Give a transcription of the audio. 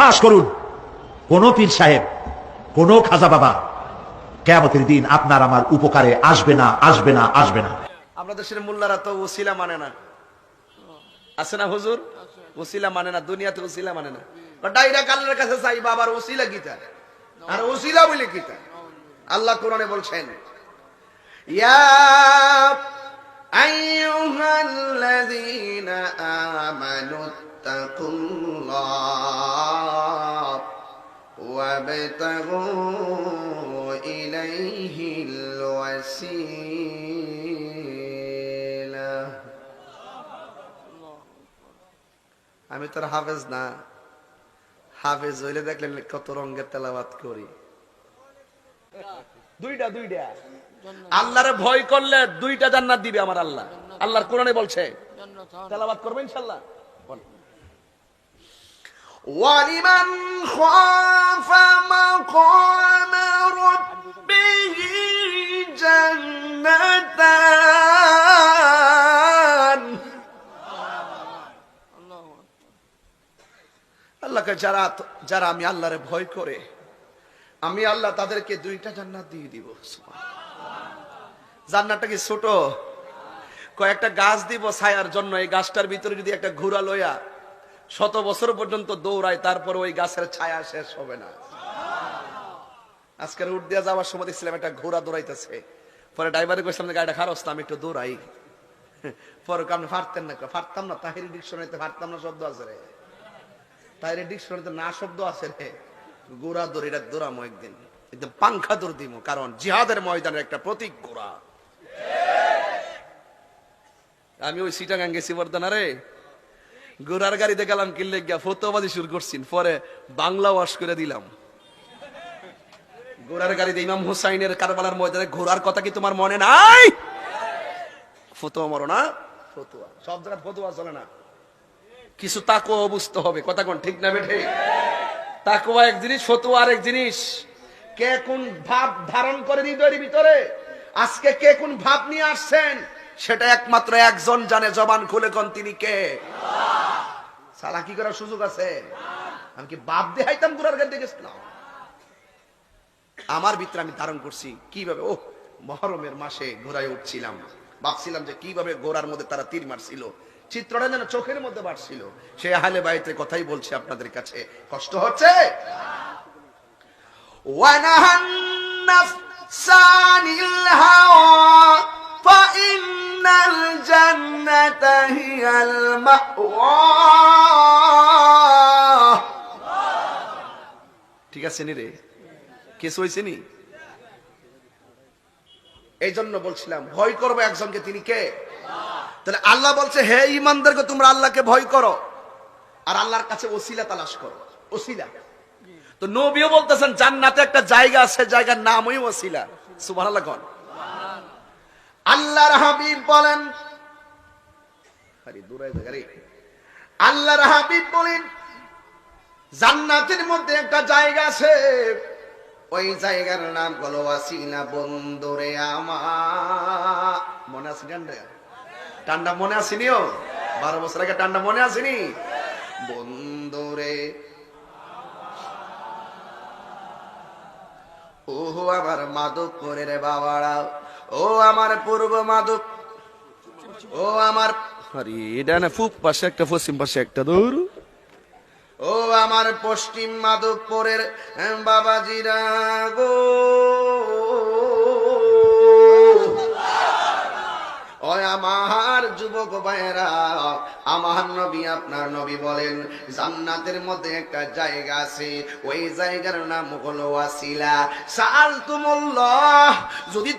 বিশ্বাস করুন, কোন পীর সাহেব, কোন খাজা বাবা কেমতের দিন আপনার আমার উপকারে আসবে না আসবে না আসবে না। আমরা দেশের মোল্লারা তো ওসিলা মানে না। আছে না হুজুর? ওসিলা মানে না, দুনিয়াতে ওসিলা মানে না। ডাইরা কালের কাছে চাই, বাবার ওসিলা গীতা। আর ওসিলা বলে গীতা আল্লাহ কোরআনে বলছেন, ইয়া আইয়ুহাল্লাযীনা আমানু, তাকুল্লাহ। ওয়াবতাগু ইলাইহিল ওয়াসিলা আমি তোর হাফেজ না। হাফেজ হইলে দেখলেন কত রঙের তেলাবাত করি। দুইটা দুইটা। আল্লাহরে ভয় করলে দুইটা জান্নাত দিবে আমার আল্লাহ। আল্লাহর কোরআনে বলছে তেলাবাত করবে ইনশাআল্লাহ বল। ولمن خاف مقام ربه جنتان আল্লাহকে যারা যারা আমি আল্লাহরে ভয় করে আমি আল্লাহ তাদেরকে দুইটা জান্নাত দিয়ে দিব জান্নাতটা কি ছোট কয়েকটা গাছ দিব ছায়ার জন্য এই গাছটার ভিতরে যদি একটা ঘোড়া লইয়া শত বছর পর্যন্ত দৌড়ায়, তারপর ওই গাছের ছায়া শেষ হবে না। আজকের উঠ দিয়া যাওয়ার সময় দেখছিলাম একটা ঘোড়া দৌড়াইতেছে। পরে ড্রাইভারে কইছিলাম গাড়িটা খারস আমি একটু দৌড়াই। পরে আপনি ফারতেন না। ফারতাম না, তাহিরি ডিকশনারিতে ফারতাম না, শব্দ আছে রে। তাহিরি ডিকশনারিতে না শব্দ আছে রে। গোড়া দৌড়, এটা দৌড়ামো একদিন। একদম পাংখা দৌড় দিব কারণ জিহাদের ময়দানের একটা প্রতীক গোড়া আমি ওই সিটাগাং গেছি বর্ধনা রে গোড়ার গাড়িতে গেলাম, কিনলে গিয়া ফতোবাজি শুরু করছিন পরে বাংলা ওয়াশ করে দিলাম। ঘোড়ার গাড়িতে ইমাম হুসাইনের কারবালার ময়দানে ঘোড়ার কথা কি তোমার মনে নাই? ফতুয়া মরো না? ফতুয়া। সব জায়গায় ফতুয়া চলে না। কিছু তাকো হবে। কথা কোন ঠিক না বেঠে? এক জিনিস, ফতুয়া জিনিস। কে কোন ভাব ধারণ করে হৃদয়ের ভিতরে? আজকে কে কোন ভাব নিয়ে আসছেন? সেটা একমাত্র একজন জানে, জবান খুলে কোন তিনি কে? সালা কি করার সুযোগ আছে আমি কি বাপ দেহাইতাম গুড়ার গাড়ি গেছিলাম আমার ভিতরে আমি ধারণ করছি কিভাবে ও মহরমের মাসে ঘোড়ায় উঠছিলাম ভাবছিলাম যে কিভাবে ঘোড়ার মধ্যে তারা তীর মারছিল চিত্রটা যেন চোখের মধ্যে বাড়ছিল সে আহলে বাইতে কথাই বলছে আপনাদের কাছে কষ্ট হচ্ছে وَنَهَى النَّفْسَ عَنِ الْهَوَى فَإِنَّ الْجَنَّةَ هِيَ الْمَأْوَى ঠিক আছে নি রে? কেস হয়েছে নি? এই জন্য বলছিলাম, ভয় করব একজনকে, তিনি কে? তাহলে আল্লাহ বলছে, হে ইমানদারকে তোমরা আল্লাহকে ভয় করো। আর আল্লাহর কাছে ওসিলা তালাশ করো। ওসিলা। তো নবীও বলতেছেন, জান্নাতে একটা জায়গা আছে, জায়গার নামই ওসিলা। সুবহানাল্লাহ কোন। আল্লাহর হাবিব বলেন আল্লাহর হাবিব বলেন জান্নাতের মধ্যে একটা জায়গা আছে। ওই জায়গার নাম হলো আসিনা বন্দরে আমার মনে আছে টান্ডা টান্ডা মনে আসেনিও বারো বছর আগে টান্ডা মনে আসেনি? বন্দরে ও আমার মাদক করে রে বাবারা। ও, আমার পূর্ব মাদক। ও, আমার আরে, এটা না পূব পাশে একটা, পশ্চিম পাশে একটা দূর ও আমার পশ্চিম মাধবপুরের বাবাজিরা গো। আমার যুবক ভাইয়েরা, আমার নবী, আপনার নবী বলেন, জান্নাতের মধ্যে একটা জায়গা আছে, ওই জায়গার নাম হলো ওয়াসিলা। সাল তুমুল্লাহ যদি